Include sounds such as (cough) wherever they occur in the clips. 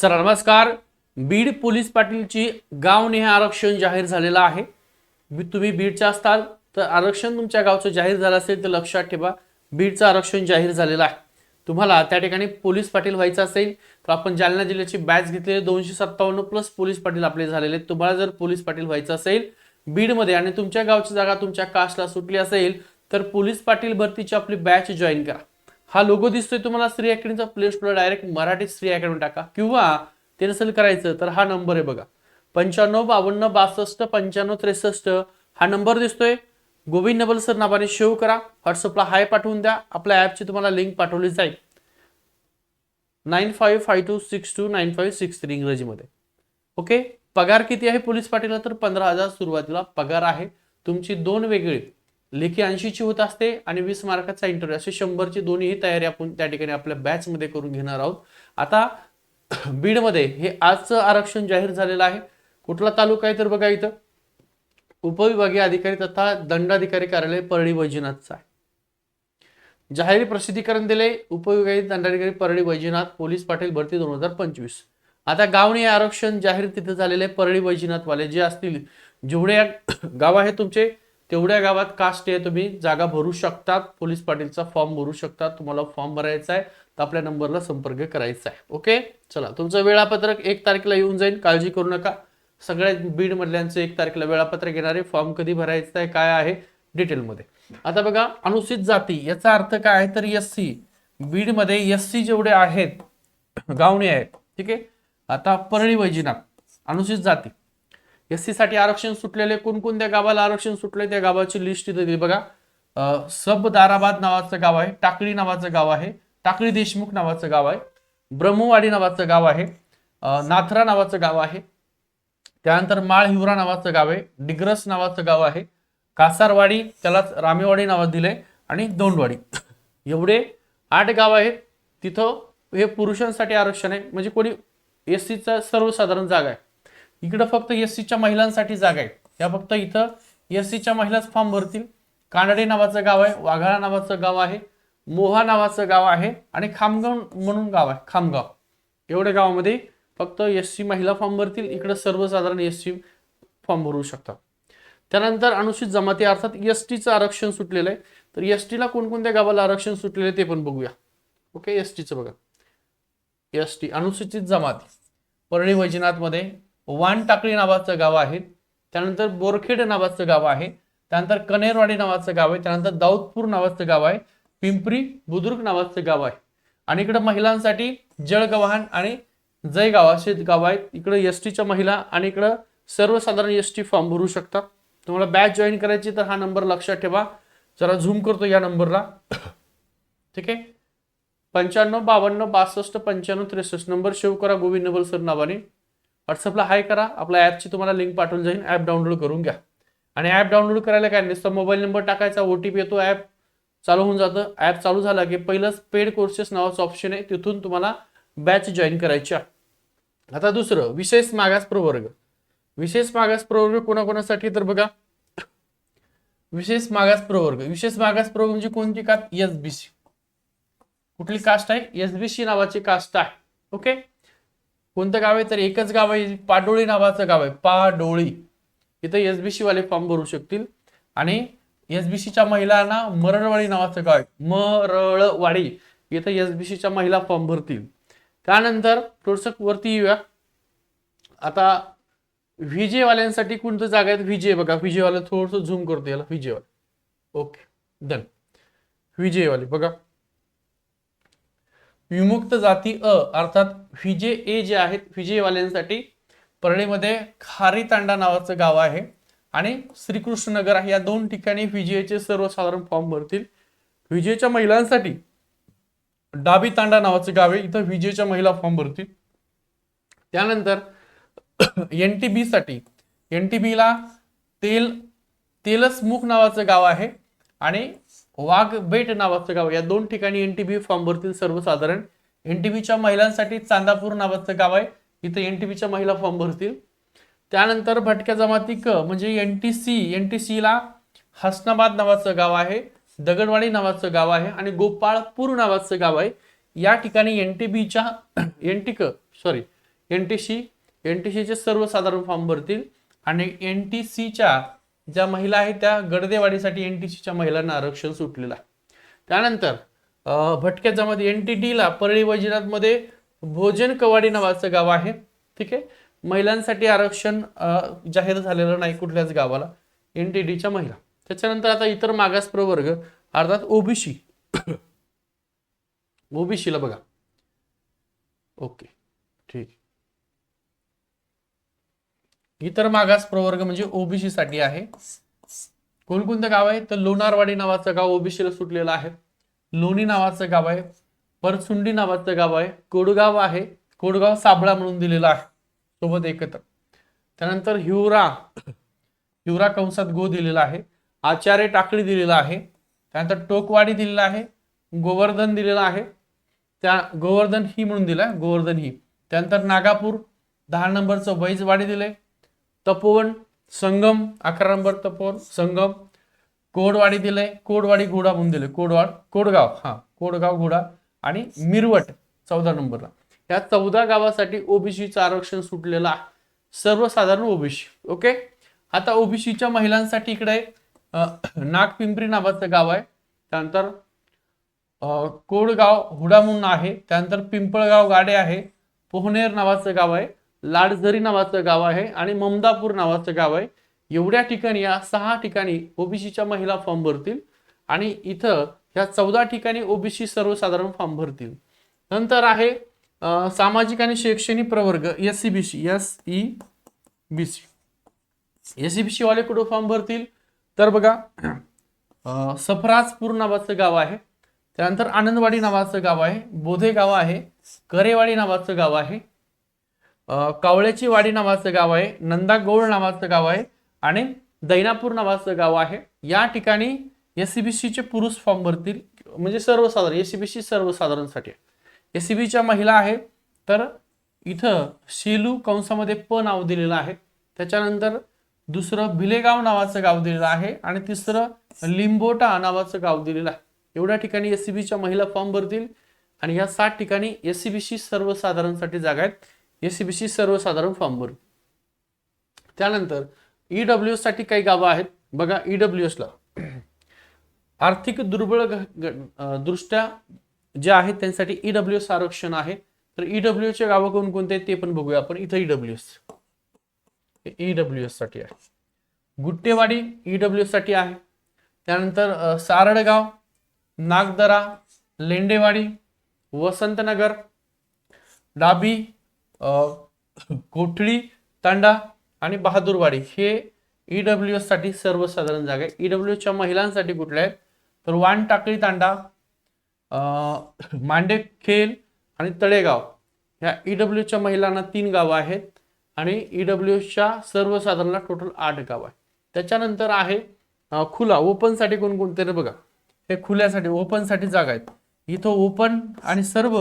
Sir नमस्कार. Beed police पाटीलची गावने आरक्षण जाहीर झालेलं आहे. बी- तुम्ही बीडच्या असताल तर आरक्षण तुमच्या गावचं जाहीर झालं असेल तर लक्षात ठेवा बीडचं आरक्षण जाहीर झालेलं आहे. तुम्हाला त्या ठिकाणी पोलीस पाटील व्हायचं असेल तर आपण जालना जिल्ह्याची बॅच घेतलेली दोनशे सत्तावन्न प्लस पोलीस पाटील आपले झालेले आहेत. तुम्हाला जर पोलीस पाटील व्हायचं असेल बीडमध्ये आणि तुमच्या गावची जागा तुमच्या कास्टला सुटली असेल तर पोलीस पाटील भरतीची आपली बॅच जॉईन करा. हा लोगो दिसतोय तुम्हाला Shri अकॅडमीचा play store direct Marathi Shri academy टाका. किंवा ते नसेल करायचं तर हा नंबर आहे बघा. पंच्याण्णव बावन्न बासष्ट पंच्याण्णव त्रेसष्ट हा नंबर दिसतोय. गोविंद नबल सर नावाने शेव करा. व्हॉट्सअपला हाय पाठवून द्या. आपल्या ॲपची तुम्हाला लिंक पाठवली जाईल. Nine five five two six two nine five six three इंग्रजीमध्ये. ओके पगार किती आहे? पोलीस पाटीलला तर पंधरा हजार सुरुवातीला पगार आहे. तुमची दोन वेगळी. लेखी ऐंशीची होत असते आणि वीस मार्काचा इंटरव्ह्यू असे शंभरची दोन्हीही तयारी आपण त्या ठिकाणी आपल्या बॅचमध्ये करून घेणार आहोत. आता (clears throat) बीडमध्ये हे आजचं आरक्षण जाहीर झालेलं आहे. कुठला तालुका आहे तर बघा इथं. उपविभागीय अधिकारी तथा दंडाधिकारी कार्यालय परळी वैजनाथचा आहे. जाहीर प्रसिद्धीकरण दिले उपविभागीय दंडाधिकारी परळी वैजनाथ पोलीस पाटील भरती दोन हजार पंचवीस. आता गावने आरक्षण जाहीर तिथे झालेले परळी वैजनाथवाले. जे असतील जेवढे (clears throat) गाव आहे तुमचे. तेवढ्या गावात कास्ट आहे तुम्ही. जागा भरू शकतात. पोलीस पाटीलचा फॉर्म भरू शकतात. तुम्हाला फॉर्म भरायचा आहे. तर आपल्या नंबरला संपर्क करायचा आहे. ओके चला तुमचं वेळापत्रक एक तारखेला येऊन जाईल. काळजी करू नका. सगळ्या बीड मधल्यांचं एक तारखेला वेळापत्रक येणारे फॉर्म कधी भरायचा आहे काय आहे डिटेलमध्ये आता बघा अनुसूचित जाती याचा अर्थ काय आहे? तर एस सी बीडमध्ये एस सी जेवढे आहेत (coughs) गावणे आहेत. ठीक आहे? आता परळी वैजीनाथ. अनुसूचित जाती. एससाठी आरक्षण सुटलेले कोणकोणत्या गावाला आरक्षण सुटले त्या गावाची लिस्ट इथे दिली. बघा सब दाराबाद नावाचं गाव आहे टाकळी नावाचं गाव आहे टाकळी देशमुख नावाचं गाव आहे ब्रह्मवाडी नावाचं गाव आहे नाथरा नावाचं गाव आहे त्यानंतर माळ हिवरा नावाचं गाव आहे डिग्रस नावाचं गाव आहे कासारवाडी त्यालाच रामेवाडी नावात दिलंय आणि दोंडवाडी. एवढे आठ गाव आहेत तिथं हे पुरुषांसाठी आरक्षण आहे. म्हणजे कोणी एस सीचा सर्वसाधारण जागा आहे. इकडं फक्त एस सीच्या महिलांसाठी जागा आहे त्या फक्त इथं एस सीच्या महिलाच फॉर्म भरतील. कानडे नावाचं गाव आहे वाघाळा नावाचं गाव आहे मोहा नावाचं गाव आहे आणि खामगाव म्हणून गाव आहे खामगाव. एवढ्या गावामध्ये फक्त एस सी महिला फॉर्म भरतील. इकडं सर्वसाधारण एस सी फॉर्म भरू शकतात. त्यानंतर अनुसूचित जमाती अर्थात एस टीचं आरक्षण सुटलेलं आहे. तर एस टीला कोणकोणत्या गावाला आरक्षण सुटलेलं आहे ते पण बघूया. ओके एस टीचं बघा. एस टी अनुसूचित जमाती. परळी वैजनाथमध्ये वान टाकळी नावाचं गाव आहे. त्यानंतर बोरखेड नावाचं गाव आहे. त्यानंतर कनेरवाडी नावाचं गाव आहे. त्यानंतर दाऊदपूर नावाचं गाव आहे. पिंपरी बुद्रुक नावाचं गाव आहे. आणि इकडं महिलांसाठी जळगव्हाण आणि जयगाव असे गाव आहेत. इकडं एस टीच्या महिला आणि इकडं सर्वसाधारण एस टी फॉर्म भरू शकता. तुम्हाला बॅच जॉईन करायची तर हा नंबर लक्षात ठेवा. जरा झूम करतो या नंबरला ठीक आहे? पंच्याण्णव बावन्न बासष्ट पंच्याण्णव त्रेसष्ट. नंबर सेव्ह करा गोविंद नबल सर नावाने. व्हॉट्सअपला हाय करा आपल्या ॲपची तुम्हाला लिंक पाठवून जाईल ॲप डाउनलोड करून घ्या. आणि ॲप डाउनलोड करायला काय नुसतं मोबाईल नंबर टाकायचा ओ टी पी येतो ॲप चालू होऊन जातं. ॲप चालू झाला की पहिलंच पेड कोर्सेस नावाचं ऑप्शन आहे तिथून तुम्हाला बॅच जॉईन करायची आहे आता दुसरं विशेष मागास प्रवर्ग. विशेष मागास प्रवर्ग कोणाकोणासाठी तर बघा. विशेष मागास प्रवर्ग. विशेष मागास प्रवर्ग म्हणजे कोणती कास्ट एस बी सी कुठली कास्ट आहे? एस बी सी नावाची कास्ट आहे. ओके कोणतं गाव आहे? तर एकच गाव आहे पाडोळी नावाचं गाव आहे पाडोळी. इथं एस बी सी वाले फॉर्म भरू शकतील. आणि एस बी सीच्या महिलांना मरळवाडी नावाचं गाव आहे. मरळवाडी. इथं एस बी सीच्या महिला फॉर्म भरतील. त्यानंतर थोडंसं वरती येऊया. आता व्हीजे वाल्यांसाठी कोणतं जागा आहेत? व्हीजे बघा. व्हीजे वाले थोडंसं झूम करतो याला. व्हीजे वाले ओके डन व्हीजे वाले बघा. विमुक्त जाती अ अर्थात व्हीजे ए जे आहेत विजेवाल्यांसाठी परळीमध्ये खारी तांडा नावाचं गाव आहे आणि श्रीकृष्णनगर आहे. या दोन ठिकाणी व्हीजेचे सर्वसाधारण फॉर्म भरतील. विजेच्या महिलांसाठी डाबी तांडा नावाचं गाव आहे. इथं विजेच्या महिला फॉर्म भरतील. त्यानंतर (clears throat) एन टी बी साठी एन टी बीला तेल तेलसमुख नावाचं गाव आहे आणि वाघ बेट नावाचं गाव या दोन ठिकाणी एन टी बी फॉर्म भरतील सर्वसाधारण एन टी बीच्या महिलांसाठी चांदापूर नावाचं गाव आहे इथं एन टी बीच्या महिला फॉर्म भरतील त्यानंतर भटक्या जमाती क म्हणजे N T C N T सीला हसनाबाद नावाचं गाव आहे दगडवाडी नावाचं गाव आहे आणि गोपाळपूर नावाचं गाव आहे या ठिकाणी एन टी बीच्या एन टी क sorry N T C N T सीचे सर्वसाधारण फॉर्म भरतील आणि एन टी सीच्या ज्या महिला आहेत त्या गडदेवाडीसाठी एन टी सीच्या महिलांना आरक्षण सुटलेलं आहे. त्यानंतर अं, भटक्या एन टी डीला परळी वैजनाथमध्ये भोजन कवाडी नावाचं गाव आहे. ठीक आहे? महिलांसाठी आरक्षण जाहीर झालेलं नाही कुठल्याच गावाला. एन टी डीच्या महिला. त्याच्यानंतर आता इतर मागास प्रवर्ग अर्थात ओबीसी ओबीसीला (coughs) बघा. ओके. ठीक. इतर मागास प्रवर्ग म्हणजे ओबीसी साठी आहे. कोणकोणतं गाव आहे? तर लोणारवाडी नावाचं गाव ओबीसीला सुटलेलं आहे. लोणी नावाचं गाव आहे. परसुंडी नावाचं गाव आहे. कोडगाव आहे. कोडगाव साबळा म्हणून दिलेला आहे. सोबत एकत्र. त्यानंतर हिवरा. हिवरा कंसात गो दिलेला आहे. आचार्य टाकळी दिलेला आहे. त्यानंतर टोकवाडी दिलेला आहे. गोवर्धन दिलेला आहे. त्या गोवर्धन ही म्हणून दिला गोवर्धन ही. त्यानंतर नागापूर. दहा नंबरचं वैजवाडी दिले तपोवन संगम अकरा नंबर तपोवन संगम कोडवाडी दिले कोडवाडी घोडा म्हणून दिले कोडवाड कोडगाव हा कोडगाव घोडा आणि मिरवट चौदा नंबरला. या चौदा गावासाठी ओबीसीचं आरक्षण सुटलेलं आहे. सर्वसाधारण ओबीसी ओके? आता ओबीसीच्या महिलांसाठी इकडे नागपिंपरी नावाचं गाव आहे. त्यानंतर कोडगाव हुडा म्हणून आहे. त्यानंतर पिंपळगाव गाडे आहे. पोहनेर नावाचं गाव आहे. लाडझरी नावाचं गाव आहे आणि ममदापूर नावाचं गाव आहे. एवढ्या ठिकाणी या सहा ठिकाणी ओबीसीच्या महिला फॉर्म भरतील आणि इथं या चौदा ठिकाणी ओबीसी सर्वसाधारण फॉर्म भरतील. नंतर आहे सामाजिक आणि शैक्षणिक प्रवर्ग S C B C S E B C S C B C वाले कुठं फॉर्म भरतील? तर बघा सफराजपूर नावाचं गाव आहे. त्यानंतर आनंदवाडी नावाचं गाव आहे. बोधे गाव आहे. करेवाडी नावाचं गाव आहे. कावळ्याची वाडी नावाचं गाव आहे नंदागोळ नावाचं गाव आहे आणि दैनापूर नावाचं गाव आहे. या ठिकाणी एस सी बी सीचे पुरुष फॉर्म भरतील म्हणजे सर्वसाधारण एस सी बी सी सर्वसाधारणसाठी. एस सी बीच्या महिला आहे तर इथं शेलू कंसामध्ये प नाव दिलेलं आहे. त्याच्यानंतर दुसरं भिलेगाव नावाचं गाव दिलेलं आहे आणि तिसरं लिंबोटा नावाचं गाव दिलेलं आहे. एवढ्या ठिकाणी एस सी बीच्या महिला फॉर्म भरतील आणि या सात ठिकाणी एस सी बी सी सर्वसाधारणसाठी जागा आहेत. एस सी बी सी सर्वसाधारण फॉर्म भरू. त्यानंतर ईडब्ल्यू एससाठी काही गावं आहेत. बघा ईडब्ल्यू एसला आर्थिक दुर्बळ दृष्ट्या ज्या आहेत त्यांसाठी ईडब्ल्यू एस आरक्षण आहे. तर ईडब्ल्यू चे गावं कोणकोणते आहेत ते पण बघूया आपण. इथं ईडब्ल्यू एस ईडब्ल्यू एससाठी आहे. गुट्टेवाडी ईडब्ल्यू एससाठी आहे. त्यानंतर सारडगाव नागदरा लेंडेवाडी वसंतनगर डाबी कोठळी तांडा आणि बहादूरवाडी हे ई एससाठी सर्वसाधारण जागा आहे. ई डब्ल्यू एसच्या महिलांसाठी कुठल्या आहेत? तर वान टाकळी तांडा मांडेखेल आणि तळेगाव. ह्या ई डब्ल्यू एसच्या महिलांना तीन गावं आहेत आणि ई डब्ल्यू एसच्या सर्वसाधारणला टोटल आठ गाव आहे त्याच्यानंतर आहे खुला. ओपनसाठी कोणकोणते बघा. हे खुल्यासाठी ओपनसाठी जागा आहेत. इथं ओपन आणि सर्व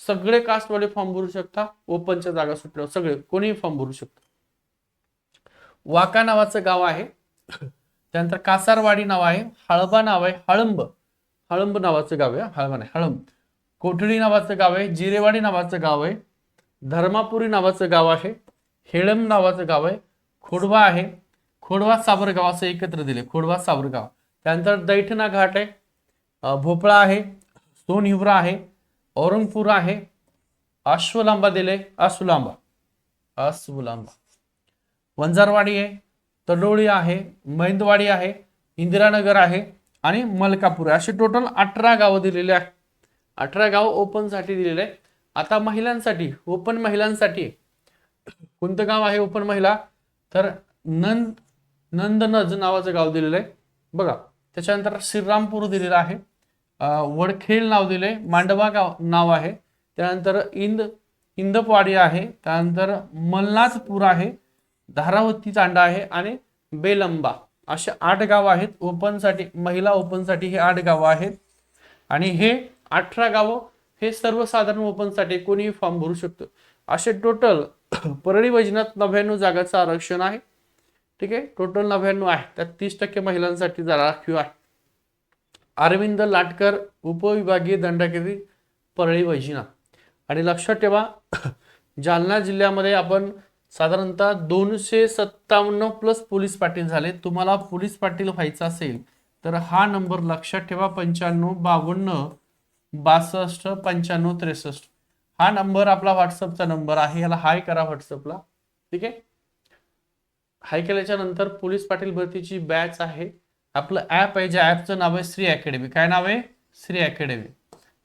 सगळे कास्टवाले फॉर्म भरू शकता ओपनच्या जागा सुटल्यावर सगळे कोणीही फॉर्म भरू शकता. वाका नावाचं गाव आहे. त्यानंतर कासारवाडी नाव आहे हळबा नाव आहे हळंब. हळंब नावाचं गाव आहे हळबा नाही हळंब. कोठडी नावाचं गाव आहे जिरेवाडी नावाचं गाव आहे धर्मापुरी नावाचं गाव आहे हेळम नावाचं गाव आहे खोडवा आहे. खोडवा साबरगाव असं एकत्र दिले खोडवा साबरगाव. त्यानंतर दैठणा घाट आहे भोपळा आहे सोनहिवरा आहे औरंगपूर आहे अश्वलांबा दिले असुलांबा अस्वलांबा वंजारवाडी आहे तडोळी आहे मैंदवाडी आहे इंदिरानगर आहे आणि मलकापूर आहे. असे टोटल अठरा गावं दिलेले आहे अठरा गाव ओपनसाठी दिलेले आहे आता महिलांसाठी ओपन महिलांसाठी. कोणतं गाव आहे ओपन महिला? तर नंद नंदनज नावाचं गाव दिलेलं आहे. बघा त्याच्यानंतर श्रीरामपूर दिलेलं आहे. वडखेल नाव दिले मांडवा गाव नाव आहे. त्यानंतर इंद इंदपवाडी आहे. त्यानंतर मलनाथपूर आहे. धारावती तांडा आहे आणि बेलंबा. असे आठ गावं आहेत. ओपनसाठी महिला ओपनसाठी हे आठ गावं आहेत. आणि हे अठरा गावं हे सर्वसाधारण ओपनसाठी कोणीही फॉर्म भरू शकतो. असे टोटल (coughs) परळी वैजनाथ नव्याण्णव जागाचं आरक्षण आहे. ठीक आहे? टोटल नव्याण्णव आहे. त्यात तीस टक्के महिलांसाठी जरा राखीव आहे. अरविंद लाटकर उपविभागीय दंडाधिकारी परळी वैजीनाथ आणि लक्षात ठेवा जालना जिल्ह्यामध्ये आपण साधारणतः दोनशे सत्तावन्न प्लस पोलीस पाटील झाले. तुम्हाला पोलीस पाटील व्हायचं असेल तर हा नंबर लक्षात ठेवा पंच्याण्णव बावन्न बासष्ट पंच्याण्णव त्रेसष्ट. हा नंबर आपला व्हॉट्सअपचा नंबर आहे याला हाय करा व्हॉट्सअपला ठीक आहे? हाय केल्याच्यानंतर पोलीस पाटील भरतीची बॅच आहे. आपलं ॲप आहे ज्या ॲपचं नाव आहे श्री अकॅडमी काय नाव आहे? श्री अकॅडमी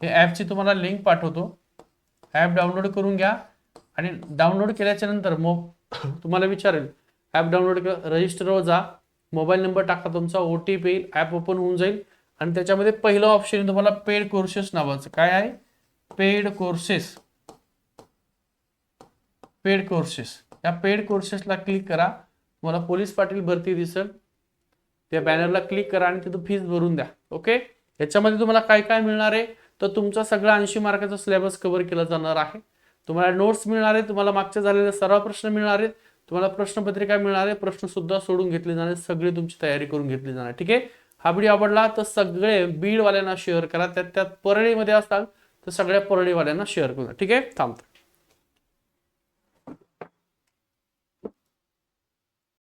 हे ॲपची तुम्हाला लिंक पाठवतो. ॲप डाउनलोड करून घ्या. आणि डाउनलोड केल्याच्यानंतर मग तुम्हाला विचारेल ॲप डाउनलोड रजिस्टरवर जा. मोबाईल नंबर टाका तुमचा ओ टी पी येईल ॲप ओपन होऊन जाईल. आणि त्याच्यामध्ये पहिलं ऑप्शन आहे तुम्हाला पेड कोर्सेस नावाचं. काय आहे? पेड कोर्सेस पेड कोर्सेस या पेड कोर्सेसला क्लिक करा. तुम्हाला पोलीस पाटील भरती दिसेल. त्या बॅनरला क्लिक करा आणि तिथं फीज भरून द्या. ओके याच्यामध्ये तुम्हाला काय काय मिळणार आहे? तर तुमचा सगळा ऐंशी मार्काचा सिलेबस कव्हर केला जाणार आहे. तुम्हाला नोट्स मिळणार आहे तुम्हाला मागच्या झालेले सर्व प्रश्न मिळणार आहेत. तुम्हाला प्रश्नपत्रिका मिळणार आहे प्रश्न सुद्धा सोडून घेतले जाणार सगळी तुमची तयारी करून घेतली जाणार ठीक आहे? हा व्हिडिओ आवडला तर सगळे बीडवाल्यांना शेअर करा. त्यात त्यात परळीमध्ये असाल तर सगळ्या परळीवाल्यांना शेअर करा. ठीक आहे? थांबतो